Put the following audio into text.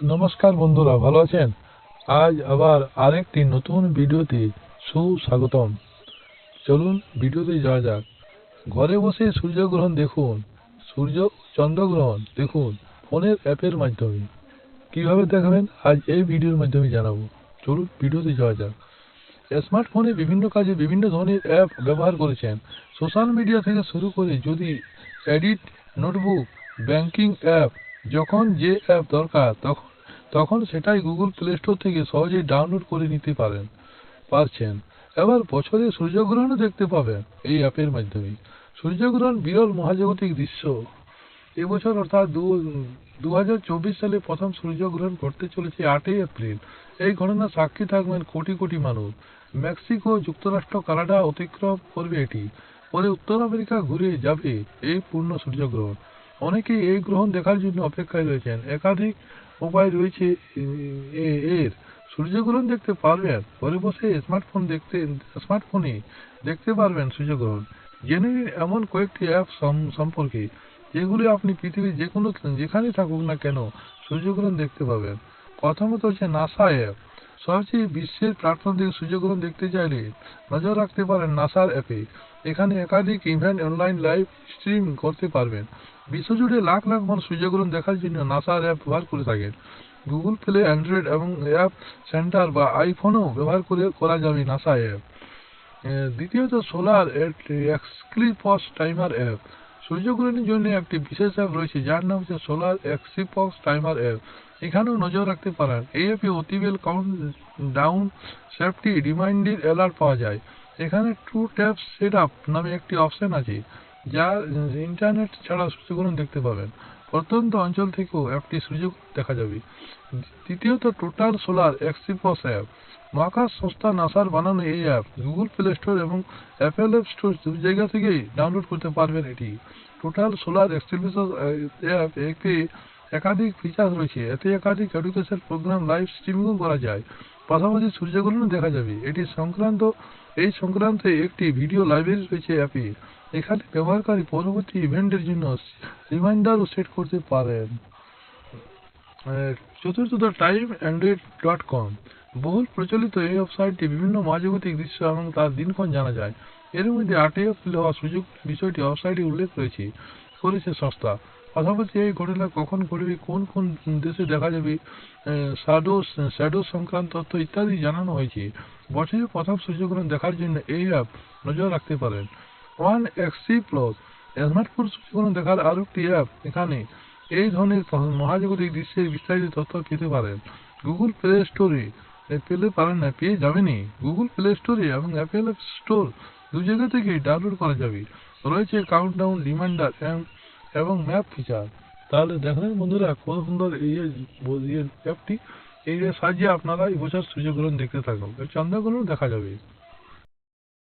নমস্কার বন্ধুরা, ভালো আছেন? আজ আবার আরেকটি নতুন ভিডিওতে সুস্বাগতম। চলুন ভিডিওতে যাওয়া যাক। ঘরে বসে সূর্যগ্রহণ দেখুন, সূর্য, চন্দ্রগ্রহণ দেখুন ফোনের অ্যাপের মাধ্যমে। কীভাবে দেখাবেন আজ এই ভিডিওর মাধ্যমে জানাব। চলুন ভিডিওতে যাওয়া যাক। স্মার্টফোনে বিভিন্ন কাজে বিভিন্ন ধরনের অ্যাপ ব্যবহার করেছেন। সোশ্যাল মিডিয়া থেকে শুরু করে যদি এডিট, নোটবুক, ব্যাংকিং অ্যাপ, যখন যে অ্যাপ দরকার, তখন তখন সেটাই গুগল প্লে স্টোর থেকে সহজেই ডাউনলোড করে নিতে পারেন, পারছেন। এবার বছরে সূর্যগ্রহণও দেখতে পাবেন এই অ্যাপের মাধ্যমে সূর্যগ্রহণ বিরল মহাজাগতিক দৃশ্য। এবছর অর্থাৎ দু হাজার চব্বিশ সালে প্রথম সূর্যগ্রহণ ঘটতে চলেছে আটই এপ্রিল। এই ঘটনার সাক্ষী থাকবেন কোটি কোটি মানুষ। মেক্সিকো যুক্তরাষ্ট্র কানাডা অতিক্রম করবে এটি। পরে উত্তর আমেরিকা ঘুরে যাবে এই পূর্ণ সূর্যগ্রহণ। অনেকেই এই গ্রহণ দেখার জন্য অপেক্ষায় রয়েছেন। একাধিক উপায় রয়েছে এর। সূর্যগ্রহণ দেখতে পারবেন। ঘরে বসে স্মার্টফোন দেখতে স্মার্টফোনে দেখতে পারবেন সূর্যগ্রহণ। জেনে নিন এমন কয়েকটি অ্যাপ সম- সম্পর্কে, যেগুলি আপনি পৃথিবীর যে কোনো যেখানে থাকুক না কেন সূর্যগ্রহণ দেখতে পাবেন। প্রথমত হচ্ছে নাসা অ্যাপ সবচেয়ে বিশ্বের প্ল্যাটফর্ম থেকে সূর্যগ্রহণ দেখতে চাইলে নজর রাখতে পারেন নাসার অ্যাপে এখানে একাধিক ইভেন্ট অনলাইন লাইভ স্ট্রিম করতে পারবেন। বিশ্বজুড়ে লাখ লাখ মানুষ সূর্যগ্রহণ দেখার জন্য নাসার অ্যাপ ব্যবহার করে থাকেন। গুগল প্লে অ্যান্ড্রয়েড এবং অ্যাপ সেন্টার বা আইফোনও ব্যবহার করে করা যাবে নাসা অ্যাপ দ্বিতীয়ত সোলার এক্সক্লিপস টাইমার অ্যাপ সূর্যগ্রহণের জন্য একটি বিশেষ অ্যাপ রয়েছে, যার নাম হচ্ছে সোলার এক্সিপক্স টাইমার অ্যাপ এখানেও নজর রাখতে পারেন, এই অ্যাপে অতিবেল countdown safety reminder alert পাওয়া যায়। এখানে টু ট্যাপ সেট আপ নামে একটি অপশন আছে যা ইন্টারনেট ছাড়া সূর্যগ্রহণ দেখতে পাবেন। প্রত্যন্ত অঞ্চল থেকেও অ্যাপটি সূর্যগ্রহণ দেখা যাবে। তৃতীয়ত টোটাল সোলার এক্সিপস অ্যাপ মহাকাশ সংস্থা নাসার বানানো এই অ্যাপ গুগল প্লে স্টোর এবং অ্যাপেল অ্যাপ স্টোর দু জায়গা থেকেই ডাউনলোড করতে পারবেন এটি। টোটাল সোলার এক্সিপস অ্যাপ একে একাধিক ফিচার রয়েছে। এতে একাধিক এডুকেশন প্রোগ্রাম লাইভ স্ট্রিমিংও করা যায়। পাশাপাশি সূর্যগ্রহণও দেখা যাবে। এটি সংক্রান্ত এই সংক্রান্তে একটি ভিডিও লাইব্রেরি রয়েছে অ্যাপে। এখানে ব্যবহারকারী পরবর্তী ইভেন্টের জন্য রিমাইন্ডারও সেট করতে পারেন। আহ, চতুর্থত টাইম অ্যান্ড্রয়েড ডট কম। বহুল প্রচলিত এই ওয়েবসাইটটি বিভিন্ন মহাজাগতিক দৃশ্য এবং তার দিনক্ষণ জানা যায়। এর মধ্যে আটই এপ্রিল হওয়া সুযোগ বিষয়টি ওয়েবসাইটে উল্লেখ রয়েছে। করেছে সংস্থা। পাশাপাশি এই ঘটনা কখন ঘটবে, কোন কোন দেশে দেখা যাবে শ্যাডো শ্যাডো সংক্রান্ত তথ্য ইত্যাদি জানানো হয়েছে। বছরের প্রথম সূর্যগ্রহণ দেখার জন্য এই অ্যাপ নজর রাখতে পারেন। ওয়ান এক্সি প্লাস স্মার্টফোন সূর্যগ্রহণ দেখার আরও একটি অ্যাপ এখানে। এই ধরনের মহাজাগতিক দৃশ্যের বিস্তারিত তথ্য পেতে পারেন। গুগল প্লে স্টোরে পেলে পারেন না, পেয়ে যাবেনই গুগল প্লে স্টোরে এবং অ্যাপেল স্টোর দু জায়গা থেকেই ডাউনলোড করা যাবে। রয়েছে কাউন্টডাউন রিমাইন্ডার এবং ম্যাপ ফিচার তাহলে দেখলেন বন্ধুরা কত সুন্দর এই যে ব- ইয়ে অ্যাপটি এই সাহায্যে আপনারা এই বছর সূর্যগ্রহণ দেখতে থাকুন। চন্দ্রগ্রহণ দেখা যাবে।